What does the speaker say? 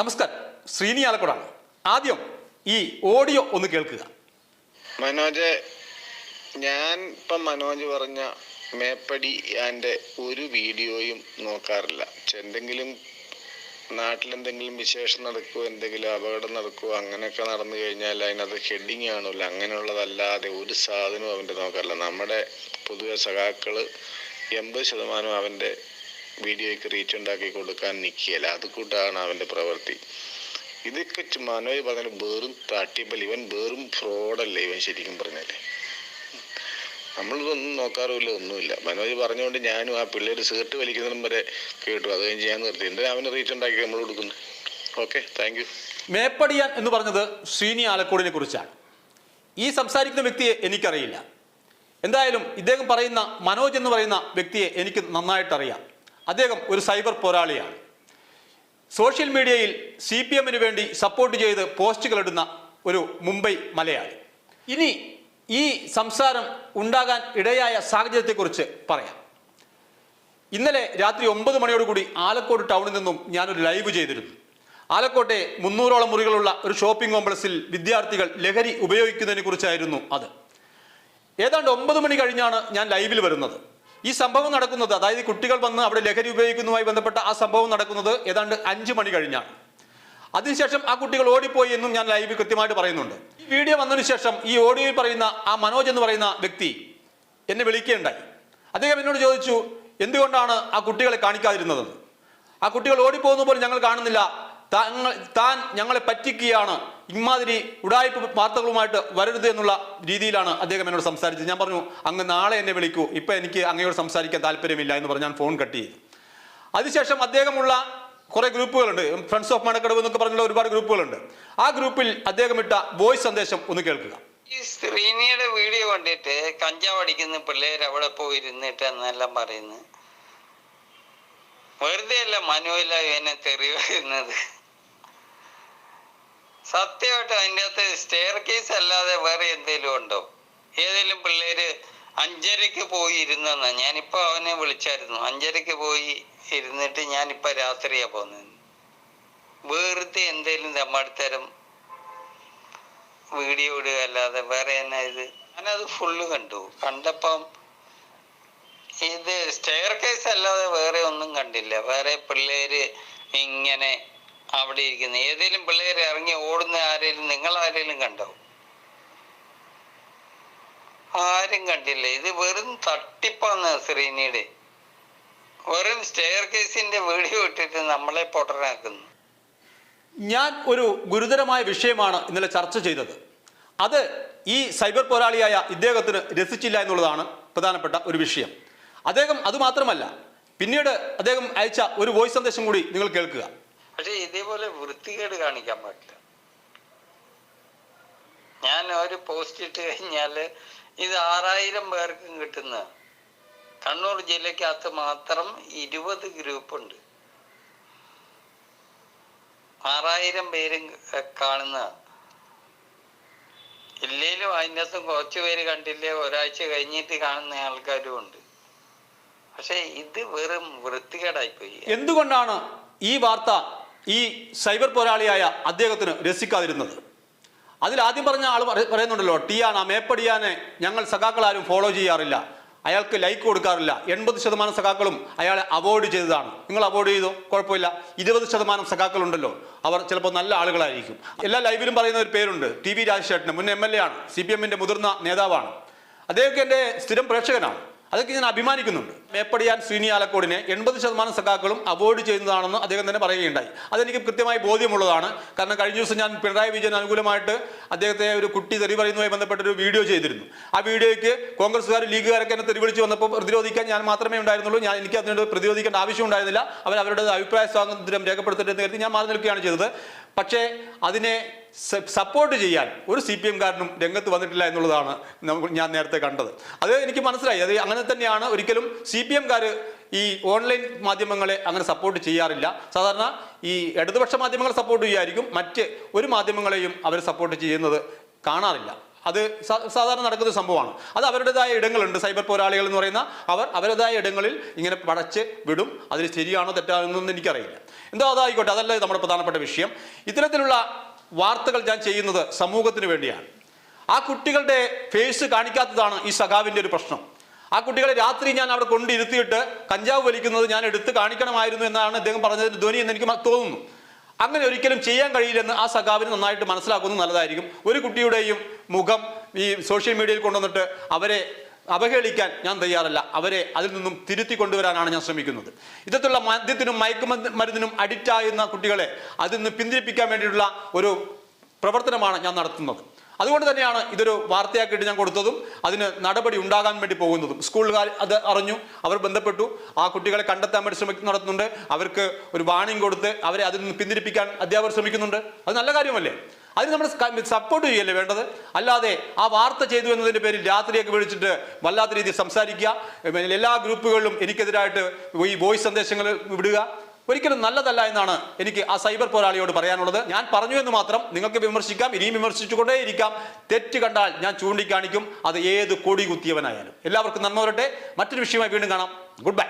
നമസ്കാരം. ശ്രീനി ആലക്കോടാണ്. ആദ്യം ഈ ഓഡിയോ ഒന്ന് കേൾക്കുക. മനോജ് ഞാൻ ഇപ്പം മനോജ് പറഞ്ഞ മേപ്പടി ആന്റെ ഒരു വീഡിയോയും നോക്കാറില്ല. എന്തെങ്കിലും നാട്ടിലെന്തെങ്കിലും വിശേഷം നടക്കുമോ എന്തെങ്കിലും അപകടം നടക്കുമോ അങ്ങനെയൊക്കെ നടന്നു കഴിഞ്ഞാൽ അതിനകത്ത് ഹെഡിങ് ആണല്ലോ അങ്ങനെയുള്ളതല്ലാതെ ഒരു സാധനവും അവന്റെ നോക്കാറില്ല. നമ്മുടെ പൊതുവെ സഖാക്കൾ എൺപത് ശതമാനം അവന്റെ വീഡിയോയ്ക്ക് റീച്ച് ഉണ്ടാക്കി കൊടുക്കാൻ നിൽക്കിയല്ല അത് കൂട്ടാണ് അവന്റെ പ്രവൃത്തി. ഇതൊക്കെ മനോജ് പറഞ്ഞാൽ വെറും തട്ടിപ്പൽ ഇവൻ വെറും ഫ്രോഡല്ലേ ഇവൻ ശരിക്കും പറഞ്ഞാൽ? നമ്മളിതൊന്നും നോക്കാറുമില്ല ഒന്നുമില്ല. മനോജ് പറഞ്ഞുകൊണ്ട് ഞാനും ആ പിള്ളേർ സിഗരറ്റ് വലിക്കുന്നതും വരെ കേട്ടു. അത് കഴിഞ്ഞ് ഞാൻ നിർത്തി. എന്തിനാ അവന് റീച്ച് ഉണ്ടാക്കി നമ്മൾ കൊടുക്കുന്നു ഓക്കെ താങ്ക് യു മേപ്പടിയാൻ എന്ന് പറഞ്ഞത് ശ്രീനി ആലക്കോടിനെ കുറിച്ചാണ്. ഈ സംസാരിക്കുന്ന വ്യക്തിയെ എനിക്കറിയില്ല. എന്തായാലും ഇദ്ദേഹം പറയുന്ന മനോജ് എന്ന് പറയുന്ന വ്യക്തിയെ എനിക്ക് നന്നായിട്ട് അറിയാം അദ്ദേഹം ഒരു സൈബർ പോരാളിയാണ്. സോഷ്യൽ മീഡിയയിൽ സി പി എമ്മിന് വേണ്ടി സപ്പോർട്ട് ചെയ്ത് പോസ്റ്റുകൾ ഇടുന്ന ഒരു മുംബൈ മലയാളി. ഇനി ഈ സംസാരം ഉണ്ടാകാൻ ഇടയായ സാഹചര്യത്തെക്കുറിച്ച് പറയാം. ഇന്നലെ രാത്രി ഒമ്പത് മണിയോടുകൂടി ആലക്കോട് ടൗണിൽ നിന്നും ഞാനൊരു ലൈവ് ചെയ്തിരുന്നു. ആലക്കോട്ടെ മുന്നൂറോളം മുറികളുള്ള ഒരു ഷോപ്പിംഗ് കോംപ്ലക്സിൽ വിദ്യാർത്ഥികൾ ലഹരി ഉപയോഗിക്കുന്നതിനെ കുറിച്ചായിരുന്നു അത്. ഏതാണ്ട് ഒമ്പത് മണി കഴിഞ്ഞാണ് ഞാൻ ലൈവിൽ വരുന്നത്. ഈ സംഭവം നടക്കുന്നത് അതായത് കുട്ടികൾ വന്ന് അവിടെ ലഹരി ഉപയോഗിക്കുന്നതുമായി ബന്ധപ്പെട്ട ആ സംഭവം നടക്കുന്നത് ഏതാണ്ട് അഞ്ച് മണി കഴിഞ്ഞാണ്. അതിനുശേഷം ആ കുട്ടികൾ ഓടിപ്പോയി എന്നും ഞാൻ ലൈവിൽ കൃത്യമായിട്ട് പറയുന്നുണ്ട്. ഈ വീഡിയോ വന്നതിന് ശേഷം ഈ ഓഡിയോയിൽ പറയുന്ന ആ മനോജ് എന്ന് പറയുന്ന വ്യക്തി എന്നെ വിളിക്കുകയുണ്ടായി. അദ്ദേഹം എന്നോട് ചോദിച്ചു എന്തുകൊണ്ടാണ് ആ കുട്ടികളെ കാണിക്കാതിരുന്നത്? ആ കുട്ടികൾ ഓടിപ്പോകുന്ന പോലും ഞങ്ങൾ കാണുന്നില്ല. താങ്കൾ താൻ ഞങ്ങളെ പറ്റിക്കുകയാണ്. ഇമാതിരി ഉടായ്പ വാർത്തകളുമായിട്ട് വരരുത് എന്നുള്ള രീതിയിലാണ് അദ്ദേഹം എന്നോട് സംസാരിച്ചത്. ഞാൻ പറഞ്ഞു അങ്ങ് നാളെ എന്നെ വിളിക്കൂ. ഇപ്പം എനിക്ക് അങ്ങയോട് സംസാരിക്കാൻ താല്പര്യമില്ല എന്ന് പറഞ്ഞ് ഞാൻ ഫോൺ കട്ട് ചെയ്തു. അതിനുശേഷം അദ്ദേഹമുള്ള കുറേ ഗ്രൂപ്പുകളുണ്ട്. ഫ്രണ്ട്സ് ഓഫ് മണക്കടവ് എന്നൊക്കെ പറഞ്ഞുള്ള ഒരുപാട് ഗ്രൂപ്പുകളുണ്ട്. ആ ഗ്രൂപ്പിൽ അദ്ദേഹം ഇട്ട വോയിസ് സന്ദേശം ഒന്ന് കേൾക്കുക. ഈ ശ്രീനിയുടെ വീഡിയോ കണ്ടിട്ട് കഞ്ചാവ് അടിക്കുന്ന പിള്ളേർ അവിടെ പോയി ഇരുന്നിട്ട് എന്നെല്ലാം പറയുന്നു? വെറുതെ അല്ല മനുവല്ല ഇവനെ തെറി പറയുന്നത് സത്യമായിട്ട് അതിന്റെ അകത്ത് സ്റ്റെയർ കേസ് അല്ലാതെ വേറെ എന്തെങ്കിലും ഉണ്ടോ? ഏതെങ്കിലും പിള്ളേര് അഞ്ചരക്ക് പോയി ഇരുന്നെന്നാ? ഞാനിപ്പോ അവനെ വിളിച്ചായിരുന്നു. അഞ്ചരക്ക് പോയി ഇരുന്നിട്ട് ഞാനിപ്പോ രാത്രിയാ പോകുന്നത് വെറുതെ എന്തേലും തമ്മടിത്തരം വീഡിയോ ഇടുക അല്ലാതെ വേറെ എന്നാ ഇത്? ഞാനത് ഫുള്ള് കണ്ടു. കണ്ടപ്പം ഇത് സ്റ്റെയർ കേസ് അല്ലാതെ വേറെ ഒന്നും കണ്ടില്ല. വേറെ പിള്ളേര് ഇങ്ങനെ അവിടെ ഇരിക്കുന്നത് ഏതെങ്കിലും പിള്ളേർ ഇറങ്ങി ഓടുന്ന ആരെങ്കിലും നിങ്ങൾ ആരെങ്കിലും കണ്ടോ? ആരും കണ്ടില്ല. ഇത് വെറും തട്ടിപ്പാന്ന് ശ്രീനിയുടെ വെറും സ്റ്റെയർ കേസിന്റെ വീഡിയോ ഇട്ടിട്ട് നമ്മളെ പൊട്ടനാക്കുന്നു. ഞാൻ ഒരു ഗുരുതരമായ വിഷയമാണ് ഇന്നലെ ചർച്ച ചെയ്തത്. അത് ഈ സൈബർ പോരാളിയായ ഇദ്ദേഹത്തിന് രസിച്ചില്ല എന്നുള്ളതാണ് പ്രധാനപ്പെട്ട ഒരു വിഷയം. അദ്ദേഹം അതുമാത്രമല്ല പിന്നീട് അദ്ദേഹം അയച്ച ഒരു വോയിസ് സന്ദേശം കൂടി നിങ്ങൾ കേൾക്കുക. പക്ഷെ ഇതേപോലെ വൃത്തികേട് കാണിക്കാൻ പാടില്ല ഞാൻ ഒരു പോസ്റ്റ് ഇട്ട് കഴിഞ്ഞാൽ ഇത് ആറായിരം പേർക്കും കിട്ടുന്ന കണ്ണൂർ ജില്ലക്കകത്ത് മാത്രം ഇരുപത് ഗ്രൂപ്പ് ഉണ്ട്. ആറായിരം പേരും കാണുന്ന ഇല്ലേലും അതിന്റെ അകത്തും കുറച്ച് പേര് കണ്ടില്ലേ ഒരാഴ്ച കഴിഞ്ഞിട്ട് കാണുന്ന ആൾക്കാരും ഉണ്ട്. പക്ഷെ ഇത് വെറും വൃത്തികേടായിപ്പോയി. എന്തുകൊണ്ടാണ് ഈ വാർത്ത ഈ സൈബർ പോരാളിയായ അദ്ദേഹത്തിന് രസിക്കാതിരുന്നത്. അതിൽ ആദ്യം പറഞ്ഞ ആൾ പറ- പറയുന്നുണ്ടല്ലോ ആ മേപ്പടിയാനെ ഞങ്ങൾ സഖാക്കളാരും ഫോളോ ചെയ്യാറില്ല. അയാൾക്ക് ലൈക്ക് കൊടുക്കാറില്ല. എൺപത് ശതമാനം സഖാക്കളും അയാളെ അവോയ്ഡ് ചെയ്തതാണ്. നിങ്ങൾ അവോയ്ഡ് ചെയ്തോ? കുഴപ്പമില്ല. ഇരുപത് ശതമാനം സഖാക്കളുണ്ടല്ലോ. അവർ ചിലപ്പോൾ നല്ല ആളുകളായിരിക്കും. എല്ലാ ലൈവിലും പറയുന്ന ഒരു പേരുണ്ട്. ടി വി രാജശേഖരൻ മുൻ എം എൽ എ ആണ്. സി പി എമ്മിന്റെ മുതിർന്ന നേതാവാണ്. അദ്ദേഹമൊക്കെ എന്റെ സ്ഥിരം പ്രേക്ഷകനാണ്. അതൊക്കെ ഞാൻ അഭിമാനിക്കുന്നുണ്ട്. മേപ്പടിയാൻ ശ്രീനി ആലക്കോടിനെ എൺപത് ശതമാനം സഖാക്കളും അവോയ്ഡ് ചെയ്യുന്നതാണെന്ന് അദ്ദേഹം തന്നെ പറയുകയുണ്ടായി. അതെനിക്ക് കൃത്യമായി ബോധ്യമുള്ളതാണ്. കാരണം കഴിഞ്ഞ ദിവസം ഞാൻ പിണറായി വിജയൻ അനുകൂലമായിട്ട് അദ്ദേഹത്തെ ഒരു കുട്ടി തെറി പറയുന്നതുമായി ബന്ധപ്പെട്ട ഒരു വീഡിയോ ചെയ്തിരുന്നു. ആ വീഡിയോയ്ക്ക് കോൺഗ്രസ്സുകാർ ലീഗുകാരൊക്കെ എന്നെ തെരുവിളിച്ച് വന്നപ്പോൾ പ്രതിരോധിക്കാൻ ഞാൻ മാത്രമേ ഉണ്ടായിരുന്നുള്ളൂ. ഞാൻ എനിക്ക് അതിനോട് പ്രതിരോധിക്കേണ്ട ആവശ്യം ഉണ്ടായിരുന്നില്ല. അവർ അവരുടെ അഭിപ്രായ സ്വാതന്ത്ര്യം രേഖപ്പെടുത്തട്ടെ എന്ന് കരുതി ഞാൻ മാറി നിൽക്കുകയാണ് ചെയ്തത്. പക്ഷേ അതിനെ സപ്പോർട്ട് ചെയ്യാൻ ഒരു സി പി എംകാരനും രംഗത്ത് വന്നിട്ടില്ല എന്നുള്ളതാണ് ഞാൻ നേരത്തെ കണ്ടത്. അത് എനിക്ക് മനസ്സിലായി. അത് അങ്ങനെ തന്നെയാണ് ഒരിക്കലും സി പി എംകാർ ഈ ഓൺലൈൻ മാധ്യമങ്ങളെ അങ്ങനെ സപ്പോർട്ട് ചെയ്യാറില്ല. സാധാരണ ഈ ഇടതുപക്ഷ മാധ്യമങ്ങളെ സപ്പോർട്ട് ചെയ്യായിരിക്കും. മറ്റ് ഒരു മാധ്യമങ്ങളെയും അവർ സപ്പോർട്ട് ചെയ്യുന്നത് കാണാറില്ല. അത് സാധാരണ നടക്കുന്ന സംഭവമാണ്. അത് അവരുടേതായ ഇടങ്ങളുണ്ട്. സൈബർ പോരാളികൾ എന്ന് പറയുന്ന അവർ അവരുടേതായ ഇടങ്ങളിൽ ഇങ്ങനെ പടച്ച് വിടും. അതിൽ ശരിയാണോ തെറ്റാണോ എന്നൊന്നും എനിക്കറിയില്ല. എന്തോ അതായിക്കോട്ടെ. അതല്ല നമ്മുടെ പ്രധാനപ്പെട്ട വിഷയം. ഇത്തരത്തിലുള്ള വാർത്തകൾ ഞാൻ ചെയ്യുന്നത് സമൂഹത്തിന് വേണ്ടിയാണ്. ആ കുട്ടികളുടെ ഫേസ് കാണിക്കാത്തതാണ് ഈ സഖാവിന്റെ ഒരു പ്രശ്നം. ആ കുട്ടികളെ രാത്രി ഞാൻ അവിടെ കൊണ്ടിരുത്തിയിട്ട് കഞ്ചാവ് വലിക്കുന്നത് ഞാൻ എടുത്ത് കാണിക്കണമായിരുന്നു എന്നാണ് അദ്ദേഹം പറഞ്ഞതിന് ധ്വനി എന്ന് എനിക്ക് തോന്നുന്നു. അങ്ങനെ ഒരിക്കലും ചെയ്യാൻ കഴിയില്ലെന്ന് ആ സഖാവിന് നന്നായിട്ട് മനസ്സിലാക്കുന്നത് നല്ലതായിരിക്കും. ഒരു കുട്ടിയുടെയും മുഖം ഈ സോഷ്യൽ മീഡിയയിൽ കൊണ്ടുവന്നിട്ട് അവരെ അവഹേളിക്കാൻ ഞാൻ തയ്യാറല്ല. അവരെ അതിൽ നിന്നും തിരുത്തി കൊണ്ടുവരാനാണ് ഞാൻ ശ്രമിക്കുന്നത്. ഇത്തരത്തിലുള്ള മദ്യത്തിനും മയക്കുമരുന്ന് മരുന്നിനും അഡിക്റ്റ് ആകുന്ന കുട്ടികളെ അതിൽ നിന്ന് പിന്തിരിപ്പിക്കാൻ വേണ്ടിയിട്ടുള്ള ഒരു പ്രവർത്തനമാണ് ഞാൻ നടത്തുന്നത്. അതുകൊണ്ട് തന്നെയാണ് ഇതൊരു വാർത്തയാക്കിയിട്ട് ഞാൻ കൊടുത്തതും അതിന് നടപടി ഉണ്ടാകാൻ വേണ്ടി പോകുന്നതും. സ്കൂളുകാർ അത് അറിഞ്ഞു അവർ ബന്ധപ്പെട്ടു. ആ കുട്ടികളെ കണ്ടെത്താൻ വേണ്ടി ശ്രമിക്കും നടത്തുന്നുണ്ട്. അവർക്ക് ഒരു വാണിംഗ് കൊടുത്ത് അവരെ അതിൽ നിന്ന് പിന്തിരിപ്പിക്കാൻ അധ്യാപകർ ശ്രമിക്കുന്നുണ്ട്. അത് നല്ല കാര്യമല്ലേ? അതിന് നമ്മൾ സപ്പോർട്ട് ചെയ്യല്ലേ വേണ്ടത്? അല്ലാതെ ആ വാർത്ത ചെയ്തു എന്നതിന്റെ പേരിൽ രാത്രിയൊക്കെ വിളിച്ചിട്ട് വല്ലാത്ത രീതിയിൽ സംസാരിക്കുക. എല്ലാ ഗ്രൂപ്പുകളിലും എനിക്കെതിരായിട്ട് ഈ വോയിസ് സന്ദേശങ്ങൾ വിടുക. ഒരിക്കലും നല്ലതല്ല എന്നാണ് എനിക്ക് ആ സൈബർ പോരാളിയോട് പറയാനുള്ളത്. ഞാൻ പറഞ്ഞു എന്ന് മാത്രം നിങ്ങൾക്ക് വിമർശിക്കാം ഇനിയും വിമർശിച്ചുകൊണ്ടേയിരിക്കാം. തെറ്റ് കണ്ടാൽ ഞാൻ ചൂണ്ടിക്കാണിക്കും. അത് ഏത് കൊടി കുത്തിയവനായാലും. എല്ലാവർക്കും നന്മ വരട്ടെ. മറ്റൊരു വിഷയമായി വീണ്ടും കാണാം. Good bye